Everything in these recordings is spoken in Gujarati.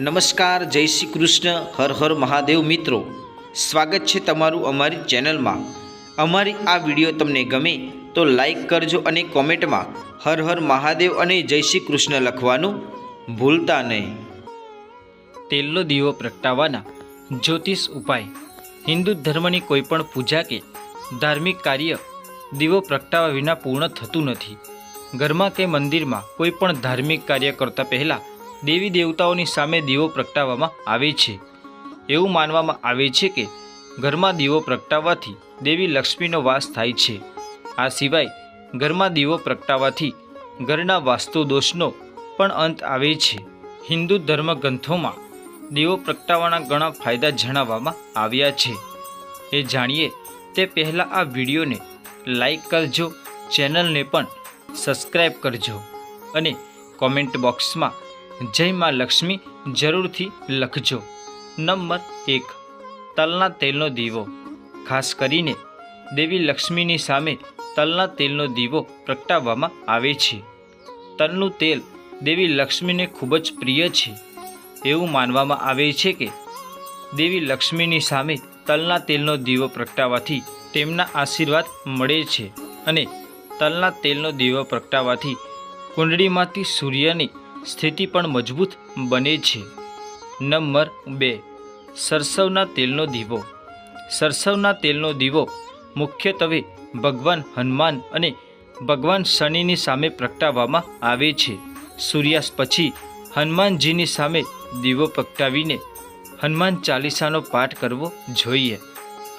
નમસ્કાર, જય શ્રી કૃષ્ણ, હર હર મહાદેવ મિત્રો. સ્વાગત છે તમારું અમારી ચેનલમાં. અમારી આ વીડિયો તમને ગમે તો લાઈક કરજો અને કોમેન્ટમાં હર હર મહાદેવ અને જય શ્રી કૃષ્ણ લખવાનું ભૂલતા નહીં. તેલનો દીવો પ્રગટાવવાના જ્યોતિષ ઉપાય. હિન્દુ ધર્મની કોઈપણ પૂજા કે ધાર્મિક કાર્ય દીવો પ્રગટાવવા વિના પૂર્ણ થતું નથી. ઘરમાં કે મંદિરમાં કોઈ પણ ધાર્મિક કાર્ય કરતાં પહેલાં દેવી દેવતાઓની સામે દીવો પ્રગટાવવામાં આવે છે. એવું માનવામાં આવે છે કે ઘરમાં દીવો પ્રગટાવવાથી દેવી લક્ષ્મીનો વાસ થાય છે. આ સિવાય ઘરમાં દીવો પ્રગટાવવાથી ઘરના વાસ્તુ દોષનો પણ અંત આવે છે. હિન્દુ ધર્મ ગ્રંથોમાં દીવો પ્રગટાવવાના ઘણા ફાયદા જણાવવામાં આવ્યા છે. એ જાણીએ તે પહેલાં આ વિડીયોને લાઈક કરજો, ચેનલને પણ સબસ્ક્રાઈબ કરજો અને કોમેન્ટ બોક્સમાં જય માં લક્ષ્મી જરૂરથી લખજો. નંબર એક, તલના તેલનો દીવો. ખાસ કરીને દેવી લક્ષ્મીની સામે તલના તેલનો દીવો પ્રગટાવવામાં આવે છે. તલનું તેલ દેવી લક્ષ્મીને ખૂબ જ પ્રિય છે. એવું માનવામાં આવે છે કે દેવી લક્ષ્મીની સામે તલના તેલનો દીવો પ્રગટાવવાથી તેમના આશીર્વાદ મળે છે અને તલના તેલનો દીવો પ્રગટાવવાથી કુંડળીમાંથી સૂર્યની સ્થિતિ પણ મજબૂત બને છે. નંબર બે. સરસવના તેલનો દીવો. સરસવના તેલનો દીવો મુખ્યત્વે ભગવાન હનુમાન અને ભગવાન શનિની સામે પ્રગટાવવામાં આવે છે. સૂર્યાસ્ત પછી હનુમાનજીની સામે દીવો પ્રગટાવીને હનુમાન ચાલીસાનો પાઠ કરવો જોઈએ.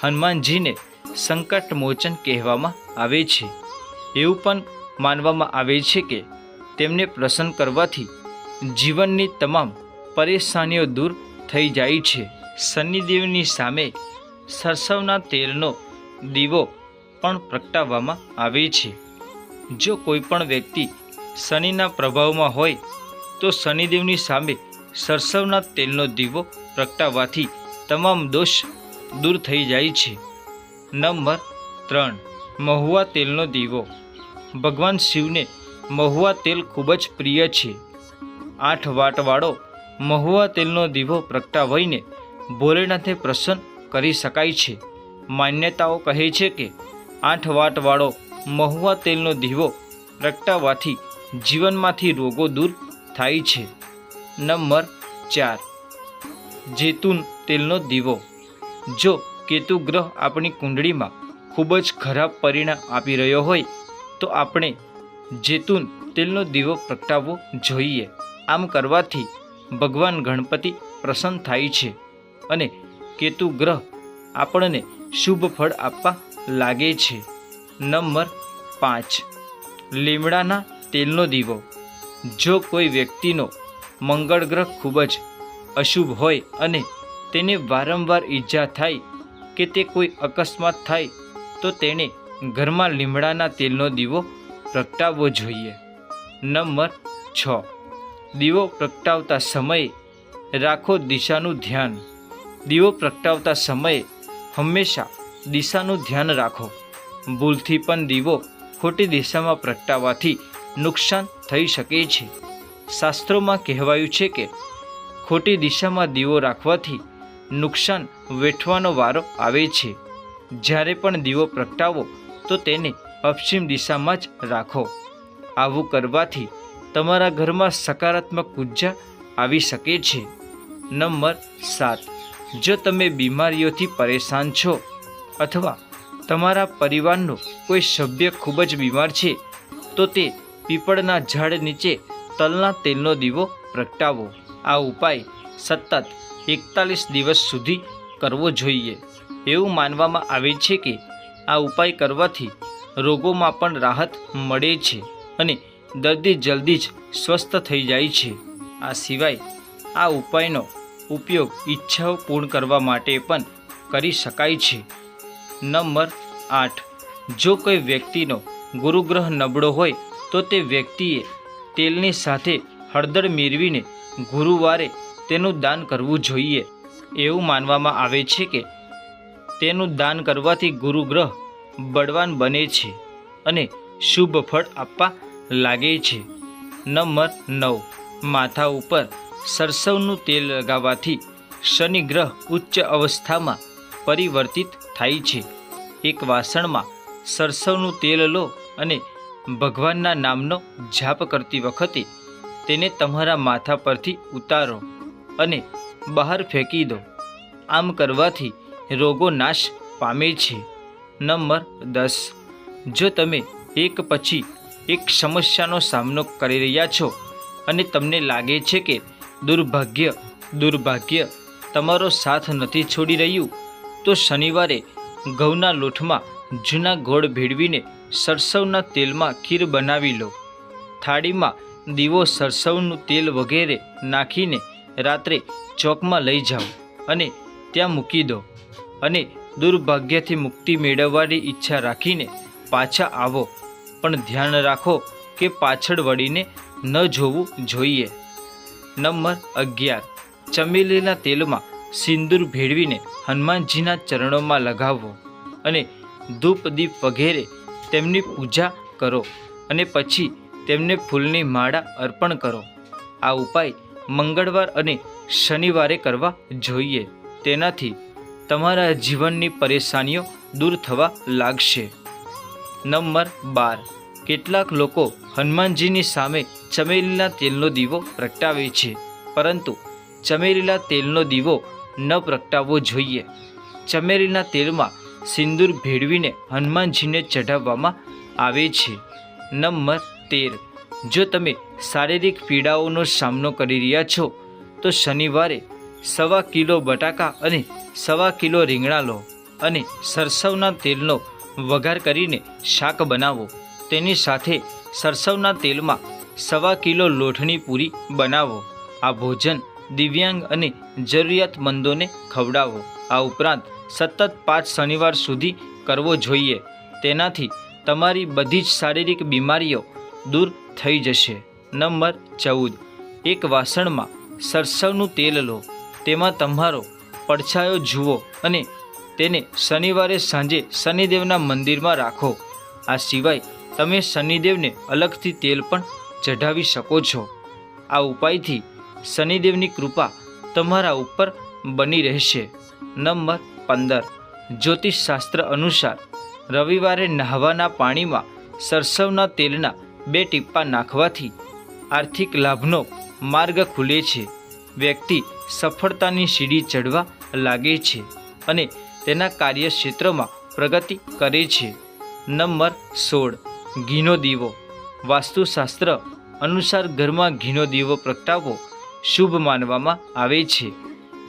હનુમાનજીને સંકટ મોચન કહેવામાં આવે છે. એવું પણ માનવામાં આવે છે કે તેમને પ્રસન્ન કરવાથી જીવનની તમામ પરેશાનીઓ દૂર થઈ જાય છે. શનિદેવની સામે સરસવના તેલનો દીવો પણ પ્રગટાવવામાં આવે છે. જો કોઈ પણ વ્યક્તિ શનિના પ્રભાવમાં હોય, તો શનિદેવની સામે સરસવના તેલનો દીવો પ્રગટાવવાથી તમામ દોષ દૂર થઈ જાય છે. નંબર ત્રણ. મહુવા તેલનો દીવો. ભગવાન શિવને મહુવા તેલ ખૂબ જ પ્રિય છે. આઠ વાટવાળો મહુવા તેલનો દીવો પ્રગટાવીને ભોલેનાથે પ્રસન્ન કરી શકાય છે. માન્યતાઓ કહે છે કે આઠ વાટવાળો મહુવા તેલનો દીવો પ્રગટાવવાથી જીવનમાંથી રોગો દૂર થાય છે. નંબર ચાર. જેતુન તેલનો દીવો. જો કેતુ ગ્રહ આપણી કુંડળીમાં ખૂબ જ ખરાબ પરિણામ આપી રહ્યો હોય, તો આપણે જેતુન તેલનો દીવો પ્રગટાવવો જોઈએ. આમ કરવાથી ભગવાન ગણપતિ પ્રસન્ન થાય છે અને કેતુ ગ્રહ આપણને શુભ ફળ આપવા લાગે છે. નંબર પાંચ. લીમડાના તેલનો દીવો. જો કોઈ વ્યક્તિનો મંગળ ગ્રહ ખૂબ જ અશુભ હોય અને તેને વારંવાર ઈજા થાય કે તે કોઈ અકસ્માત થાય, તો તેણે ઘરમાં લીમડાના તેલનો દીવો પ્રગટાવવો જોઈએ. નંબર છ. દીવો પ્રગટાવતા સમયે રાખો દિશાનું ધ્યાન. દીવો પ્રગટાવતા સમયે હંમેશા દિશાનું ધ્યાન રાખો. ભૂલથી પણ દીવો ખોટી દિશામાં પ્રગટાવવાથી નુકસાન થઈ શકે છે. શાસ્ત્રોમાં કહેવાયું છે કે ખોટી દિશામાં દીવો રાખવાથી નુકસાન વેઠવાનો વારો આવે છે. જ્યારે પણ દીવો પ્રગટાવો, તો તેને પશ્ચિમ દિશામાં જ રાખો. આવું કરવાથી તમારા ઘરમાં સકારાત્મક ઊર્જા આવી શકે છે. નંબર સાત. જો તમે બીમારીઓથી પરેશાન છો અથવા તમારા પરિવારનો કોઈ સભ્ય ખૂબ જ બીમાર છે, તો તે પીપળના ઝાડ નીચે તલના તેલનો દીવો પ્રગટાવો. આ ઉપાય સતત એકતાલીસ દિવસ સુધી કરવો જોઈએ. એવું માનવામાં આવે છે કે આ ઉપાય કરવાથી રોગોમાં પણ રાહત મળે છે અને દર્દી જલ્દી જ સ્વસ્થ થઈ જાય છે. આ સિવાય આ ઉપાયનો ઉપયોગ ઈચ્છાઓ પૂર્ણ કરવા માટે પણ કરી શકાય છે. નંબર આઠ. જો કોઈ વ્યક્તિનો ગુરુગ્રહ નબળો હોય, તો તે વ્યક્તિએ તેલની સાથે હળદર મેળવીને ગુરુવારે તેનું દાન કરવું જોઈએ. એવું માનવામાં આવે છે કે તેનું દાન કરવાથી ગુરુગ્રહ બળવાન બને છે અને શુભ ફળ આપવા લાગે છે. નંબર નવ. માથા ઉપર સરસવનું તેલ લગાવવાથી શનિ ગ્રહ ઉચ્ચ અવસ્થામાં પરિવર્તિત થાય છે. એક વાસણમાં સરસવનું તેલ લો અને ભગવાનના નામનો જાપ કરતી વખતે તેને તમારા માથા પરથી ઉતારો અને બહાર ફેંકી દો. આમ કરવાથી રોગો નાશ પામે છે. નંબર દસ. જો તમે એક પછી એક સમસ્યાનો સામનો કરી રહ્યા છો અને તમને લાગે છે કે દુર્ભાગ્ય દુર્ભાગ્ય તમારો સાથ નથી છોડી રહ્યું, તો શનિવારે ઘઉંના લોઠમાં જૂના ગોળ ભેળવીને સરસવના તેલમાં ખીર બનાવી લો. થાળીમાં દીવો સરસવનું તેલ વગેરે નાખીને રાત્રે ચોકમાં લઈ જાઓ અને ત્યાં મૂકી દો અને દુર્ભાગ્યથી મુક્તિ મેળવવાની ઈચ્છા રાખીને પાછા આવો. પણ ધ્યાન રાખો કે પાછળ વળીને ન જોવું જોઈએ. નંબર અગિયાર. ચમેલીના તેલમાં સિંદૂર ભેળવીને હનુમાનજીના ચરણોમાં લગાવવો અને ધૂપ દીપ વગેરે તેમની પૂજા કરો અને પછી તેમને ફૂલની માળા અર્પણ કરો. આ ઉપાય મંગળવાર અને શનિવારે કરવા જોઈએ. તેનાથી તમારા જીવનની પરેશાનીઓ દૂર થવા લાગશે. નંબર બાર. કેટલાક લોકો હનુમાનજીની સામે ચમેલીના તેલનો દીવો પ્રગટાવે છે. પરંતુ ચમેલીના તેલનો દીવો ન પ્રગટાવવો જોઈએ. ચમેલીના તેલમાં સિંદૂર ભેળવીને હનુમાનજીને ચઢાવવામાં આવે છે. નંબર તેર. જો તમે શારીરિક પીડાઓનો સામનો કરી રહ્યા છો, તો શનિવારે સવા કિલો બટાકા અને સવા કિલો રીંગણા લો અને સરસવના તેલનો વઘાર કરીને શાક બનાવો. તેની સાથે સરસવના તેલમાં સવા કિલો લોટની પૂરી બનાવો. આ ભોજન દિવ્યાંગ અને જરૂરિયાતમંદોને ખવડાવો. આ ઉપરાંત સતત પાંચ શનિવાર સુધી કરવો જોઈએ. તેનાથી તમારી બધી જ શારીરિક બીમારીઓ દૂર થઈ જશે. નંબર ચૌદ. એક વાસણમાં સરસવનું તેલ લો. તેમાં તમારો પડછાયો જુઓ અને તેને શનિવારે સાંજે શનિદેવના મંદિરમાં રાખો. આ સિવાય તમે શનિદેવને અલગથી તેલ પણ ચઢાવી શકો છો. આ ઉપાયથી શનિદેવની કૃપા તમારા ઉપર બની રહેશે. નંબર પંદર. જ્યોતિષશાસ્ત્ર અનુસાર રવિવારે નહાવાના પાણીમાં સરસવના તેલના બે ટીપ્પા નાખવાથી આર્થિક લાભનો માર્ગ ખુલે છે. વ્યક્તિ સફળતાની સીડી ચડવા લાગે છે અને તેના કાર્યક્ષેત્રમાં પ્રગતિ કરે છે. નંબર સોળ. ઘીનો દીવો. વાસ્તુશાસ્ત્ર અનુસાર ઘરમાં ઘીનો દીવો પ્રગટાવવો શુભ માનવામાં આવે છે.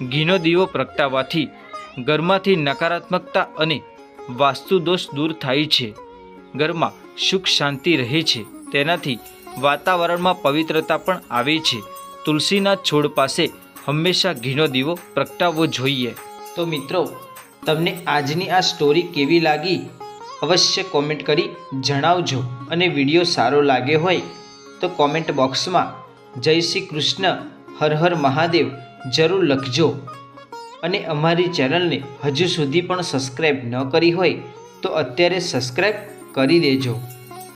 ઘીનો દીવો પ્રગટાવવાથી ઘરમાંથી નકારાત્મકતા અને વાસ્તુ દોષ દૂર થાય છે. ઘરમાં સુખ શાંતિ રહે છે. તેનાથી વાતાવરણમાં પવિત્રતા પણ આવે છે. તુલસીના છોડ પાસે હંમેશા ઘીનો દીવો પ્રગટાવવો જોઈએ. તો મિત્રો તમને આજની આ સ્ટોરી કેવી લાગી? અવશ્ય કોમેન્ટ કરી જણાવજો અને વીડિયો સારો લાગ્યો હોય તો કોમેન્ટ બોક્સમાં જય શ્રી કૃષ્ણ, હર હર મહાદેવ જરૂર લખજો. અને અમારી ચેનલને હજુ સુધી પણ સબસ્ક્રાઈબ ન કરી હોય તો અત્યારે સબસ્ક્રાઈબ કરી દેજો.